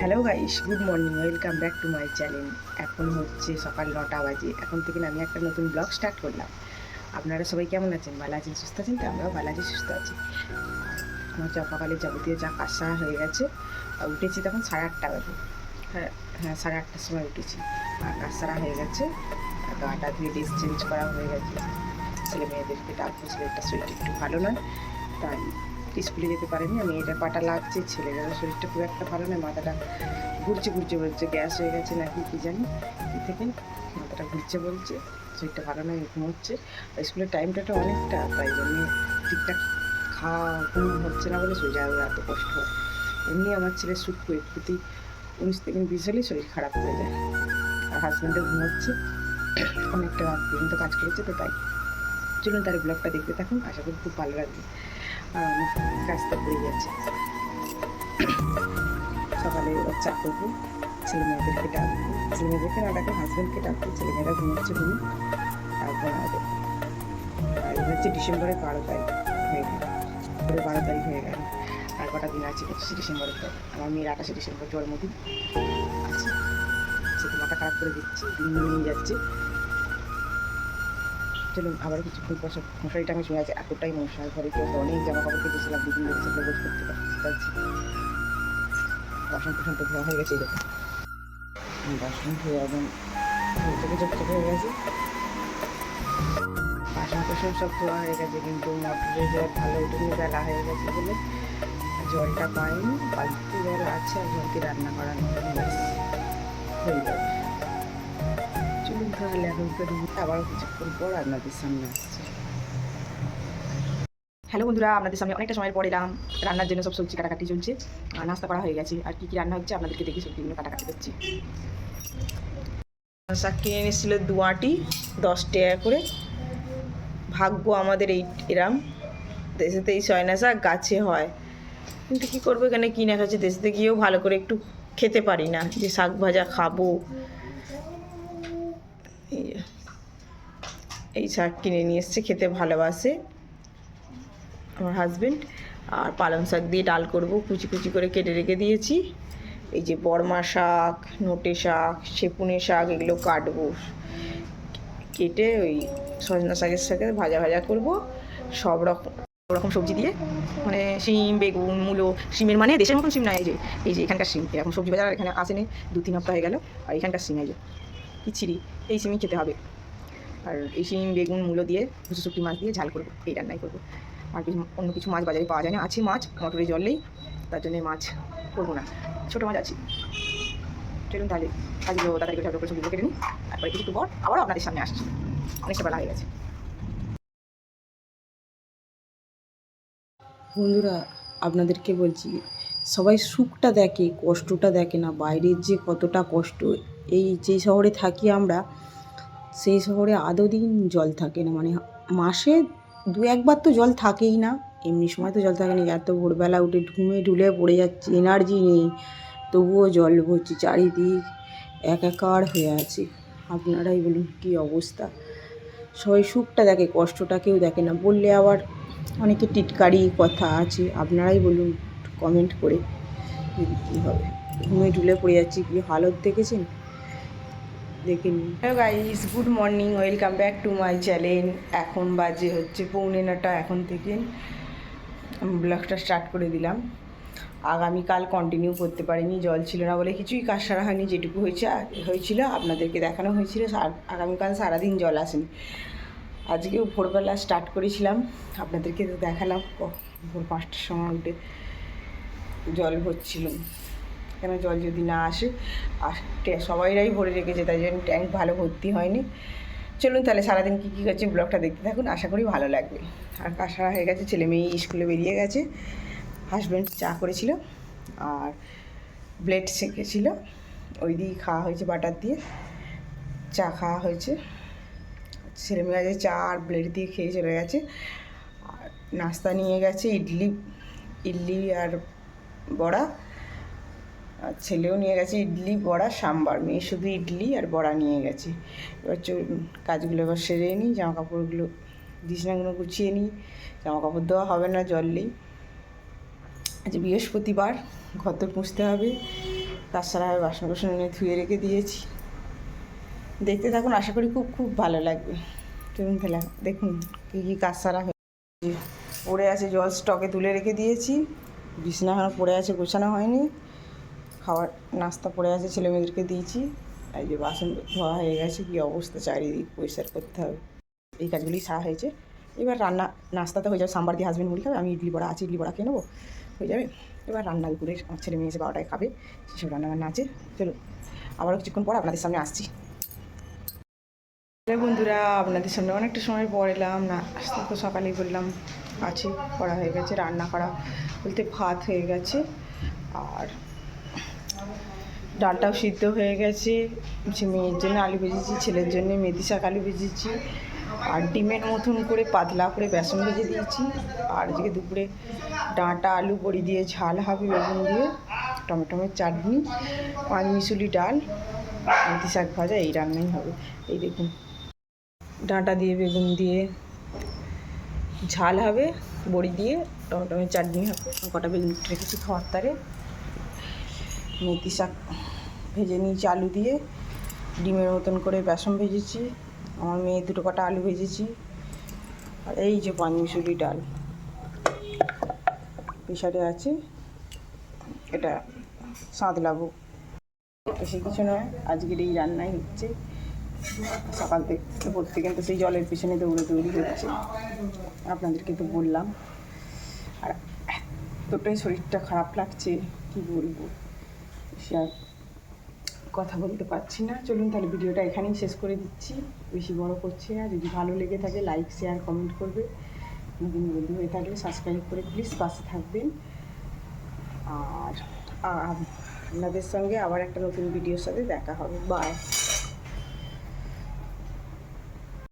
Hello guys good morning welcome back to my channel এখন হচ্ছে সকাল নটা বাজে। এখন থেকে আমি একটা নতুন ব্লগ স্টার্ট করলাম। আপনারা সবাই কেমন আছেন? ভালো আছেন, সুস্থ আছেন? তো আমরাও ভালো আছি, সুস্থ আছি। আমার সকালে যাবতীয় যা কাজা হয়ে গেছে উঠেছি তখন সাড়ে আটটা বাজে। হ্যাঁ হ্যাঁ সাড়ে আটটার সময় উঠেছি। আর কাজ সারা হয়ে গেছে। গাটা ধুয়ে ড্রেস চেঞ্জ করা হয়ে গেছে। ছেলে মেয়েদেরকে ডাকবো, ছেলেটা শরীরটা একটু ভালো নয়, তাই স্কুলে যেতে পারেনি। আমি এটা পাটা লাগছে ছেলেটার শরীরটা খুব একটা ভালো নয়, মাথাটা ঘুরছে ঘুরছে, বলছে, গ্যাস হয়ে গেছে নাকি, কী জানি? কী থেকে মাথাটা ঘুরছে, বলছে, শরীরটা ভালো নয় ঘুমোচ্ছে স্কুলের টাইমটা তো অনেকটা, তাই জন্য ঠিকঠাক খাওয়া, ঘুম হচ্ছে না বলে শরীর এত কষ্ট। হয় এমনি আমার ছেলের সুখ প্রতি উনিশ থেকে বিশ হলেই শরীর খারাপ হয়ে যায়। আর হাজব্যান্ডও ঘুমোচ্ছে, অনেকটা রাত পর্যন্ত কাজ করেছে তো তাই। চলুন তার ব্লগটা দেখতে থাকুন, আশা করি খুব ভালো লাগবে। আর কাজটা পড়ে যাচ্ছে। সকালে চা করব ছেলে মেয়েদেরকে ডাকবো। ছেলে মেয়েদেরকে না ডাকবো হাজব্যান্ডকে ডাকবো ছেলে মেয়েরা ঘুমোচ্ছে ঘুমি, তারপর এটা হচ্ছে ডিসেম্বরের বারো তারিখ হয়ে গেল। পুরো বারো তারিখ হয়ে গেল। আর কটা দিন আছে? পঁচিশে ডিসেম্বরের পর। আমার মেয়ের আঠাশে ডিসেম্বর জন্মদিন। আছে সে তো মাথা খারাপ করে দিচ্ছে, দিন নিয়ে যাচ্ছে। চলুন আবার কিছুক্ষণ পর সব মশারিটা আমি শুনে আছে, এতটাই মশার ঘরে কেউ অনেক জামা কাপড় কেটেছিলাম দুদিন সেগুলো গোছ করতে পারছি বাসন কুসন তো ধোয়া হয়ে গেছে দেখুন বাসন ধোয়া একদম চোখে চকচকে হয়ে গেছে। বাসন কুসন সব ধোয়া হয়ে গেছে, কিন্তু মোটরের জল ভালো উঠেনি বেলা হয়ে গেছে বলে জলটা পাইনি বালতি জল আছে আর জলকে রান্না করানো হয়ে যাবে তাহলে আবার কিছুক্ষণ পর আপনাদের সামনে হ্যালো বন্ধুরা, আপনাদের সামনে অনেকটা সময় পর এলাম। রান্নার জন্য সব সবজি কাটাকাটি চলছে। আর নাস্তা করা হয়ে গেছে। আর কী কী রান্না হচ্ছে আপনাদেরকে দেখি সবজিগুলো কাটাকাটি করছি। শাক কিনে এনেছিল দুয়াটি দশ টাকা করে। ভাগ্য আমাদের এই এরাম। দেশেতে এই সয়না শাক গাছে হয়। কিন্তু কী করব এখানে কিনে খাচ্ছে দেশেতে গিয়েও ভালো করে একটু খেতে পারি না। যে শাক ভাজা খাব এই যে, এই শাক কিনে নিয়ে এসছে, খেতে ভালোবাসে আমার হাজবেন্ড আর পালং শাক দিয়ে ডাল করব, কুচি কুচি করে কেটে রেখে দিয়েছি। এই যে বর্মা শাক, নোটে শাক, সেপুনে শাক, এগুলো কাটবো। কেটে ওই সজনা শাকের সাথে ভাজা ভাজা করব। সব রকম রকম সবজি দিয়ে। মানে শিম, বেগুন, মূলো, শিমের মানে দেশের মতন শিম না, এই যে এই যে এখানকার শিম, এরকম সবজি বাজার এখানে আসেনি দু তিন হপ্তাহ হয়ে গেল, আর এখানকার শিম, এই যে কিচ্ছিরি এই সিমই খেতে হবে। আর এই শিম বেগুন, মূলো দিয়ে ভুসু শুকটি মাছ দিয়ে ঝাল করব, এই রান্নাই করব। আর কিছু অন্য কিছু মাছ বাজারে পাওয়া যায় না। আছে মাছ মটরে জল নেই, তার জন্য মাছ করব না। ছোটো মাছ আছে। চলুন তাহলে, আজকেও তাড়াতাড়ি করে করে সবজিগুলো কেটে নিই। তারপরে কিছু পর আবারও আপনাদের সামনে আসছি। অনেকটা বেলা হয়ে গেছে। বন্ধুরা, আপনাদেরকে বলছি, সবাই সুখটা দেখে, কষ্টটা দেখে না, বাইরের যে কতটা কষ্ট, এই যে শহরে থাকি আমরা সেই শহরে আদৌ দিন জল থাকে না। মানে মাসে দু একবার তো জল থাকেই না। এমনি সময় তো জল থাকে না। এত ভোরবেলা উঠে ঘুমে ঢুলে পড়ে যাচ্ছে এনার্জি নেই। তবুও জল ভরছি, চারিদিক একাকার হয়ে আছে। আপনারাই বলুন কী অবস্থা? সবাই সুখটা দেখে কষ্টটা কেউ দেখে না। বললে আবার অনেকে টিটকারি কথা আছে। আপনারাই বলুন কমেন্ট করে কী হবে। ঘুমে ঢুলে পড়ে যাচ্ছি। কি হালত দেখেছেন? দেখে নিন hello guys good morning welcome back to my channel এখন বাজে হচ্ছে পৌনে নটা এখন থেকে। ব্লগটা স্টার্ট করে দিলাম। আগামীকাল কন্টিনিউ করতে পারিনি, জল ছিল না বলে কিছুই কাজ সারা হয়নি, যেটুকু হয়েছে, হয়েছিল, আপনাদেরকে দেখানো হয়েছিল। আগামীকাল সারাদিন জল আসেনি। আজকেও ভোরবেলা স্টার্ট করেছিলাম, আপনাদেরকে দেখালাম। ভোর পাঁচটার সময় উঠে জল ভরছিল কেন জল যদি না আসে? আর সবাইরাই ভরে রেখেছে, তাই জন্য ট্যাঙ্ক ভালো ভর্তি হয়নি। চলুন তাহলে সারাদিন কী কী করছে ব্লগটা দেখতে থাকুন, আশা করি ভালো লাগবে। আর কাজ সারা হয়ে গেছে, ছেলে মেয়ে স্কুলে বেরিয়ে গেছে। হাজব্যান্ড চা করেছিল, আর ব্লেড সেঁকেছিল ওই দিয়েই খাওয়া হয়েছে বাটার দিয়ে, চা খাওয়া হয়েছে। ছেলে মেয়ে আজকে চা আর ব্লেড দিয়ে খেয়ে চলে গেছে। আর নাস্তা নিয়ে গেছে, ইডলি ইডলি আর বড়া। আর ছেলেও নিয়ে গেছে ইডলি, বড়া, সাম্বার। মেয়ে শুধু ইডলি আর বড়া নিয়ে গেছে। এবার কাজগুলো এবার সেরে নিই জামা কাপড়গুলো বিছনাগুলো গুছিয়ে নিই জামা কাপড় দেওয়া হবে না জল নেই। আজ বৃহস্পতিবার ঘর তো পুষতে হবে কাঁচরা বাসন বাসন এনে ধুয়ে রেখে দিয়েছি। দেখতে থাকুন, আশা করি খুব খুব ভালো লাগবে। চলুন তাহলে, দেখুন কী কী কাঁচরা হয়েছে পড়ে আছে জল, স্টকে তুলে রেখে দিয়েছি। বিছনা পড়ে আছে, গোছানো হয়নি। খাবার নাস্তা পড়ে আছে ছেলে মেয়েদেরকে দিয়েছি। এই যে বাসন ধোয়া হয়ে গেছে, কী অবস্থা? চারিদিক পরিষ্কার করতে হবে। এই কাজগুলি সারা হয়েছে। এবার রান্না, নাস্তাতে হয়ে যাবে সাম্বার দিয়ে হাজবেন্ড মুড়ি খাবে, আমি ইডলি বড়া আছে, ইডলি বড়া খেয়ে নেব, হয়ে যাবে। এবার রান্না করে আমার ছেলে মেয়ে এসে বারোটায় খাবে, সেসব রান্না বান্না আছে। চলো, আবারও কিছুক্ষণ পর আপনাদের সামনে আসছি। বন্ধুরা, আপনাদের সামনে অনেকটা সময় পর এলাম না আসতে তো সকালেই বললাম আছে করা হয়ে গেছে, রান্না করা বলতে ভাত হয়ে গেছে, আর ডালটাও সিদ্ধ হয়ে গেছে। মেয়ের জন্য আলু ভেজেছি, ছেলের জন্য মেথি শাক আলু ভেজেছি। আর ডিমের মতন করে পাতলা করে বেসন ভেজে দিয়েছি। আর এদিকে দুপুরে ডাঁটা, আলু, বড়ি দিয়ে ঝাল হবে বেগুন দিয়ে, টমেটোমের চাটনি, পাঁচ মিশুলি ডাল, মেথি শাক ভাজা, এই রান্নাই হবে। এই দেখুন, ডাঁটা দিয়ে, বেগুন দিয়ে ঝাল হবে, বড়ি দিয়ে, টমেটোমের চাটনি হবে। কটা বেগুন রেখেছি খাওয়ার তারে। মেথি শাক ভেজে নিয়েছি, আলু দিয়ে। ডিমের মতন করে বেসন ভেজেছি। আমার মেয়ে দুটো কটা আলু ভেজেছি। আর এই যে পাঁচমিশুলি ডাল। প্রেশারে আছে। এটা সাঁতলাবো। বেশি কিছু নয়, আজকের এই রান্নাই হচ্ছে। সকাল থেকে পড়তে কিন্তু সেই জলের পিছনে দৌড়ে দৌড়ি হচ্ছে। আপনাদেরকে তো বললাম। আর এতটাই শরীরটা খারাপ লাগছে, কি বলব? আর কথা বলতে পারছি না। চলুন তাহলে ভিডিওটা এখানেই শেষ করে দিচ্ছি। বেশি বড় করছি না। যদি ভালো লেগে থাকে লাইক শেয়ার কমেন্ট করবে। নতুন বন্ধু হয়ে থাকলে সাবস্ক্রাইব করে প্লিজ পাশে থাকবেন। আর আপনাদের সঙ্গে আবার একটা নতুন ভিডিওর সাথে দেখা হবে। বাই